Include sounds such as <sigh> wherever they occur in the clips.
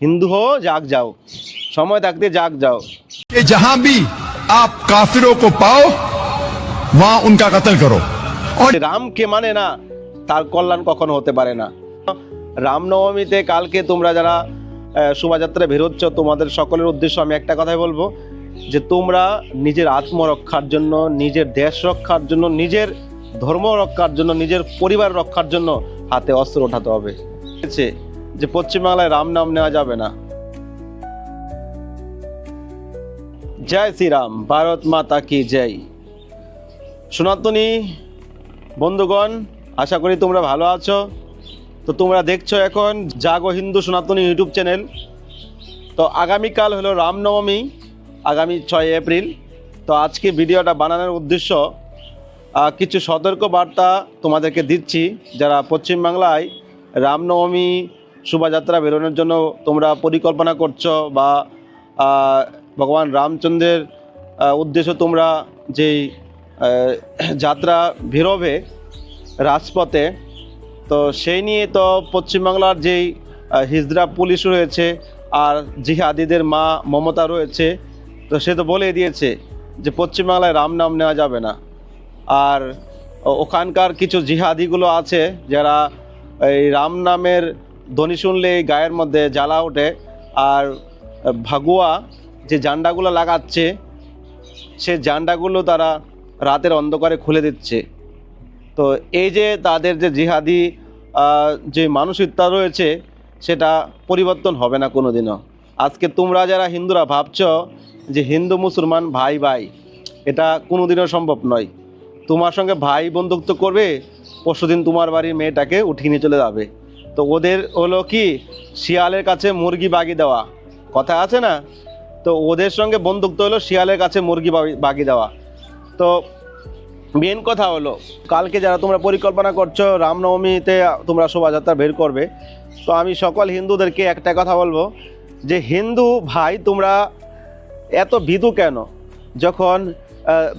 হিন্দু হো জাগ যাও সময় থাকতে জাগ যাও कि जहां भी आप काफिरों को पाओ वहां उनका कत्ल करो और রামকে মানে না তার কল্যাণ কখনো হতে পারে না রামনবমীতে কালকে তোমরা যারা আহ, শোভাযাত্রায় বেরোচ্ছ তোমাদের সকলের উদ্দেশ্য আমি একটা কথাই বলবো যে তোমরা নিজের আত্মরক্ষার জন্য নিজের দেশ রক্ষার জন্য নিজের ধর্ম রক্ষার জন্য নিজের পরিবার রক্ষার জন্য হাতে অস্ত্র ওঠাতে হবে ঠিক আছে? যে পশ্চিমবাংলায় রাম নাম নেওয়া যাবে না। জয় শ্রীরাম, ভারত মাতা কি জয়। সনাতনী বন্ধুগণ, আশা করি তোমরা ভালো আছো। তো তোমরা দেখছ এখন জাগো হিন্দু সনাতনী ইউটিউব চ্যানেল। তো আগামীকাল হলো রামনবমী আগামী ছয় এপ্রিল। তো আজকে ভিডিওটা বানানোর উদ্দেশ্য কিছু সতর্ক বার্তা তোমাদেরকে দিচ্ছি। যারা পশ্চিমবাংলায় রামনবমী শোভাযাত্রা বেরোনোর জন্য তোমরা পরিকল্পনা করছ বা ভগবান রামচন্দ্রের উদ্দেশ্য তোমরা যেই যাত্রা বেরোবে রাজপথে, তো সেই নিয়ে তো পশ্চিমবাংলার যেই হিজড়া পুলিশ রয়েছে আর জিহাদিদের মা মমতা রয়েছে, তো সে তো বলে দিয়েছে যে পশ্চিমবাংলায় রাম নাম নেওয়া যাবে না। আর ওখানকার কিছু জিহাদিগুলো আছে যারা এই রাম নামের ধ্বনি শুনলেই গায়ের মধ্যে জ্বালা ওঠে। আর ভাগুয়া যে জান্ডাগুলো লাগাচ্ছে, সে জান্ডাগুলো তারা রাতের অন্ধকারে খুলে দিচ্ছে। তো এই যে তাদের যে জিহাদি যে মানসিকতা রয়েছে, সেটা পরিবর্তন হবে না কোনো দিনও আজকে তোমরা যারা হিন্দুরা ভাবছ যে হিন্দু মুসলমান ভাই ভাই, এটা কোনো দিনও সম্ভব নয়। তোমার সঙ্গে ভাই বন্ধুত্ব করবে, পরশুদিন তোমার বাড়ির মেয়েটাকে উঠিয়ে নিয়ে চলে যাবে। তো ওদের হলো কি? শিয়ালের কাছে মুরগি বাগি দেওয়া। কথা আছে না? তো ওদের সঙ্গে বন্ধুত্ব হলো শিয়ালের কাছে মুরগি বাগি- দেওয়া। তো মেন কথা হলো, কালকে যারা তোমরা পরিকল্পনা করছ, রামনবমীতে তোমরা শোভাযাত্রা বের করবে। তো আমি সকল হিন্দুদেরকে একটা কথা বলব, যে হিন্দু ভাই তোমরা এত ভীতু কেন? যখন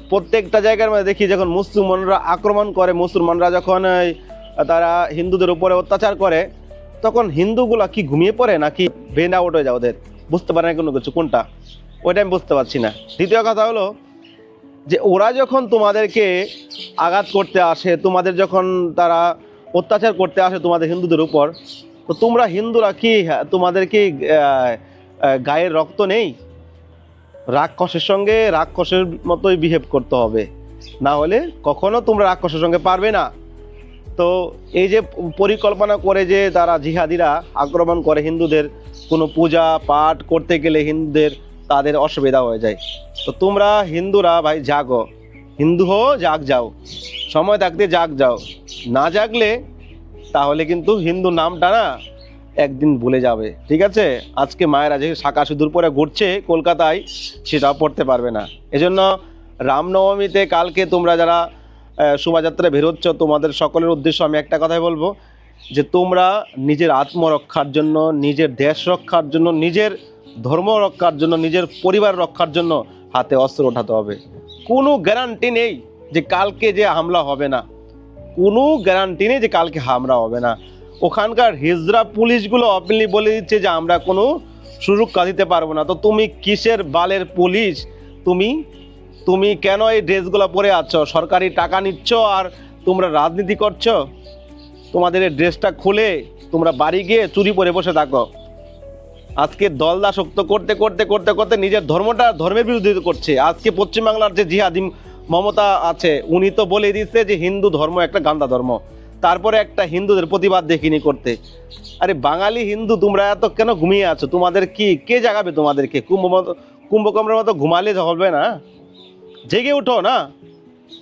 প্রত্যেকটা জায়গার মধ্যে দেখি যখন মুসলমানরা আক্রমণ করে, মুসলমানরা যখন তারা হিন্দুদের উপরে অত্যাচার করে তখন হিন্দুগুলা কি ঘুমিয়ে পড়ে নাকি ব্রেন আউট হয়ে যায় ওদের? বুঝতে পারে না কোনো কিছু কোনটা? ওইটা আমি বুঝতে পারছি না। দ্বিতীয় কথা হলো যে ওরা যখন তোমাদেরকে আঘাত করতে আসে তোমাদের যখন তারা অত্যাচার করতে আসে তোমাদের হিন্দুদের উপর তো তোমরা হিন্দুরা কি হ্যাঁ, তোমাদের কি গায়ের রক্ত নেই? রাক্ষসের সঙ্গে রাক্ষসের মতোই বিহেভ করতে হবে। না হলে কখনো তোমরা রাক্ষসের সঙ্গে পারবে না। তো এই যে পরিকল্পনা করে যে তারা জিহাদিরা আক্রমণ করে হিন্দুদের, কোনো পূজা পাঠ করতে গেলে হিন্দুদের তাদের অসুবিধা হয়ে যায়। তো তোমরা হিন্দুরা ভাই জাগো। হিন্দু হো জাগ যাও। সময় থাকতে জাগ যাও। না জাগলে তাহলে কিন্তু হিন্দু নামটা না একদিন ভুলে যাবে। ঠিক আছে? আজকে মায়েরা যে শাখা সিঁদুর পরে ঘুরছে কলকাতায়, সেটাও পড়তে পারবে না। এজন্য রামনবমীতে কালকে তোমরা যারা শোভাযাত্রায় বেরোচ্ছ, তোমাদের সকলের উদ্দেশ্য আমি একটা কথাই বলব, যে তোমরা নিজের আত্মরক্ষার জন্য, নিজের দেশ রক্ষার জন্য, নিজের ধর্ম রক্ষার জন্য, নিজের পরিবার রক্ষার জন্য হাতে অস্ত্র ওঠাতে হবে। কোনো গ্যারান্টি নেই যে কালকে যে হামলা হবে না। কোনো গ্যারান্টি নেই যে কালকে হামলা হবে না। ওখানকার হিজরা পুলিশগুলো ওপেনলি বলে দিচ্ছে যে আমরা কোনো সুরক্ষা দিতে পারব না। তো তুমি কিসের বালের পুলিশ? তুমি তুমি কেন এই ড্রেসগুলো পরে আছো? সরকারি টাকা নিচ্ছ আর তোমরা রাজনীতি করছ? তোমাদের এই ড্রেসটা খুলে তোমরা বাড়ি গিয়ে চুরি পরে বসে থাকো। আজকে দলদাসক্ত করতে করতে করতে করতে নিজের ধর্মটা ধর্মের বিরোধিতা করছে। আজকে পশ্চিমবাংলার যে জিহাদি মমতা আছে, উনি তো বলে দিচ্ছে যে হিন্দু ধর্ম একটা গান্দা ধর্ম। তারপরে একটা হিন্দুদের প্রতিবাদ দেখিনি করতে। আরে বাঙালি হিন্দু তোমরা এত কেন ঘুমিয়ে আছো? তোমাদের কি, কে জাগাবে তোমাদেরকে? কুম্ভ কুম্ভকর্মের মতো ঘুমালে হবে না? জেগে উঠো না?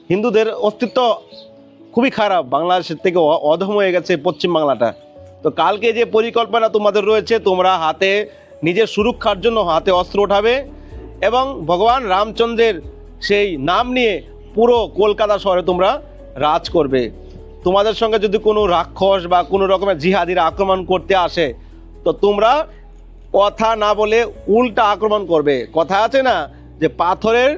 হিন্দুদের অস্তিত্ব খুবই খারাপ। বাংলাদেশের থেকে অধম হয়ে গেছে পশ্চিম বাংলাটা। তো কালকে যে পরিকল্পনা তোমাদের রয়েছে, তোমরা হাতে, নিজের সুরক্ষার জন্য হাতে অস্ত্র ওঠাবে এবং ভগবান রামচন্দ্রের সেই নাম নিয়ে পুরো কলকাতা শহরে তোমরা রাজ করবে। তোমাদের সঙ্গে যদি কোনো রাক্ষস বা কোনো রকমের জিহাদিরা আক্রমণ করতে আসে, তো তোমরা কথা না বলে উল্টা আক্রমণ করবে। কথা আছে না যে পাথরের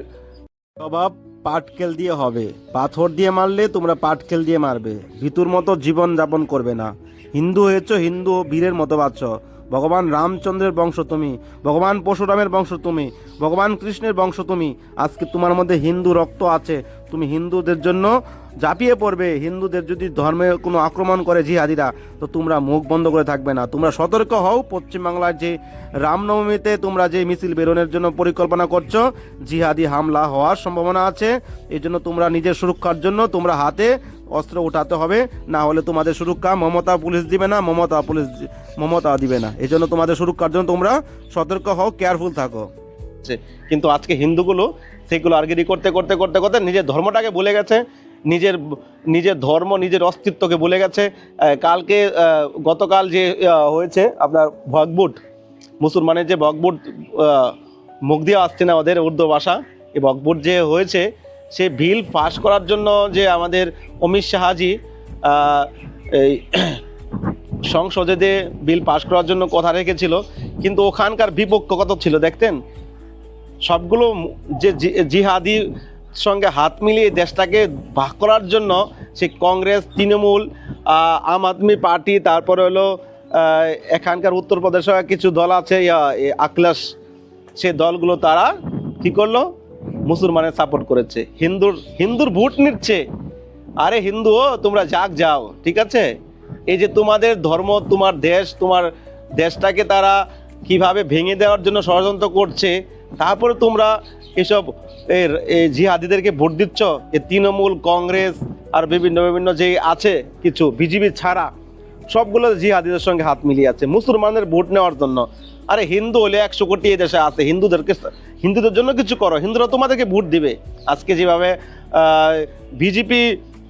স্বভাব পাটকেল দিয়ে হবে। পাথর দিয়ে মারলে তোমরা পাটকেল দিয়ে মারবে। ঋতুর মতো জীবন যাপন করবে না। হিন্দু হয়েছ, হিন্দু বীরের মতো বাচ্চ ভগবান রামচন্দ্রের বংশ তুমি, ভগবান পরশুরামের বংশ তুমি, ভগবান কৃষ্ণের বংশ তুমি। আজকে তোমার মধ্যে হিন্দু রক্ত আছে তুমি হিন্দুদের জন্য ঝাঁপিয়ে পড়বে। হিন্দুদের যদি ধর্মে কোনো আক্রমণ করে জিহাদিরা, তো তোমরা মুখ বন্ধ করে থাকবে না। তোমরা সতর্ক হও, পশ্চিমবাংলার যে রামনবমীতে তোমরা যে মিছিল বেরোনোর জন্য পরিকল্পনা করছ, জিহাদি হামলা হওয়ার সম্ভাবনা আছে। এই জন্য তোমরা নিজের সুরক্ষার জন্য তোমরা হাতে অস্ত্র উঠাতে হবে। না হলে তোমাদের সুরক্ষা মমতা পুলিশ দিবে না, মমতা পুলিশ মমতা দিবে না। এই জন্য তোমাদের সুরক্ষার জন্য তোমরা সতর্ক হও কেয়ারফুল থাকো। কিন্তু আজকে হিন্দুগুলো সেগুলো আর্গিরি করতে করতে করতে করতে নিজের ধর্মটাকে ভুলে গেছে নিজের নিজের ধর্ম নিজের অস্তিত্বকে ভুলে গেছে। কালকে গতকাল যে হয়েছে আপনার ভগবুট মুসলমানের যে আহ, মুখ দিয়ে আসছে না ওদের উর্দু ভাষা এই বকবুট যে হয়েছে সে বিল পাশ করার জন্য যে আমাদের অমিত শাহাজি এই <clears throat> সংসদে বিল পাশ করার জন্য কথা রেখেছিল কিন্তু ওখানকার বিপক্ষ কত ছিল দেখতেন? সবগুলো যে জি- জিহাদির সঙ্গে হাত মিলিয়ে দেশটাকে ভাগ করার জন্য সে কংগ্রেস, তৃণমূল আম আদমি পার্টি, তারপরে হলো এখানকার উত্তরপ্রদেশে কিছু দল আছে আকলাস সে দলগুলো তারা কি করল? মুসলমানের সাপোর্ট করেছে। হিন্দুর হিন্দুর ভোট নিচ্ছে। আরে হিন্দু তোমরা যাক, যাও, ঠিক আছে? এই যে তোমাদের ধর্ম, তোমার দেশ, তোমার দেশটাকে তারা কীভাবে ভেঙে দেওয়ার জন্য ষড়যন্ত্র করছে তারপরে তোমরা এসব জিহাদিদেরকে ভোট দিচ্ছ, এ তৃণমূল, কংগ্রেস আর বিভিন্ন বিভিন্ন যে আছে কিছু বিজেপি ছাড়া, সবগুলো জিহাদিদের সঙ্গে হাত মিলিয়ে আছে, মুসলমানদের ভোট নেওয়ার জন্য। আরে হিন্দু হলে একশো কোটি এই দেশে আছে, হিন্দুদেরকে হিন্দুদের জন্য কিছু করো, হিন্দুরা তোমাদেরকে ভোট দিবে। আজকে যেভাবে বিজেপি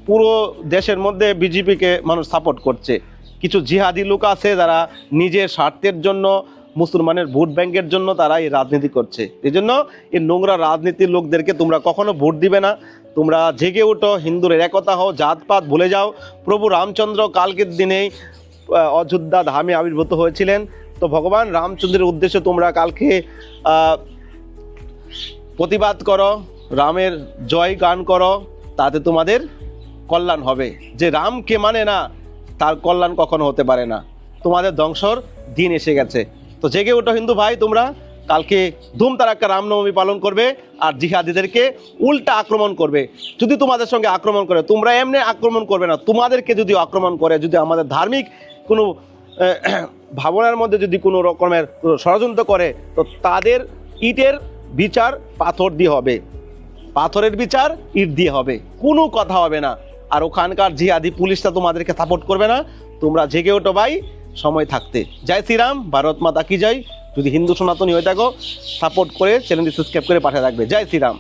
পুরো দেশের মধ্যে বিজেপিকে মানুষ সাপোর্ট করছে। কিছু জিহাদি লোক আছে যারা নিজের স্বার্থের জন্য মুসলমানের ভোট ব্যাংকের জন্য তারা এই রাজনীতি করছে। এই জন্য এই নোংরা রাজনীতির লোকদেরকে তোমরা কখনো ভোট দিবে না। তোমরা জেগে ওঠো হিন্দুর একতা হও, জাতপাত ভুলে যাও। প্রভু রামচন্দ্র কালকের দিনেই অযোধ্যা ধামে আবির্ভূত হয়েছিলেন। তো ভগবান রামচন্দ্রের উদ্দেশ্যে তোমরা কালকে প্রতিবাদ করো, রামের জয় গান করো, তাতে তোমাদের কল্যাণ হবে। যে রামকে মানে না, তার কল্যাণ কখনো হতে পারে না। তোমাদের ধ্বংসর দিন এসে গেছে। তো জেগে ওঠো হিন্দু ভাই, তোমরা। কালকে ধুম তারাক্কা রামনবমী পালন করবে আর জিহাদিদেরকে উল্টা আক্রমণ করবে। যদি তোমাদের সঙ্গে আক্রমণ করে, তোমরা এমনি আক্রমণ করবে না। তোমাদেরকে যদি আক্রমণ করে, যদি আমাদের ধার্মিক কোনো ভাবনার মধ্যে যদি কোনো রকমের ষড়যন্ত্র করে, তো তাদের ইটের বিচার পাথর দিয়ে হবে। পাথরের বিচার ইট দিয়ে হবে। কোনো কথা হবে না। আর ওখানকার জিহাদি পুলিশটা তোমাদেরকে সাপোর্ট করবে না। তোমরা জেগে ওঠো ভাই। সময় থাকতে। জয় শ্রীরাম, ভারত মাতা কি জয়? যদি হিন্দু সনাতনী হয়ে থাকো সাপোর্ট করে চ্যানেলটি সাবস্ক্রাইব করে পাঠিয়ে রাখবে জয় শ্রীরাম।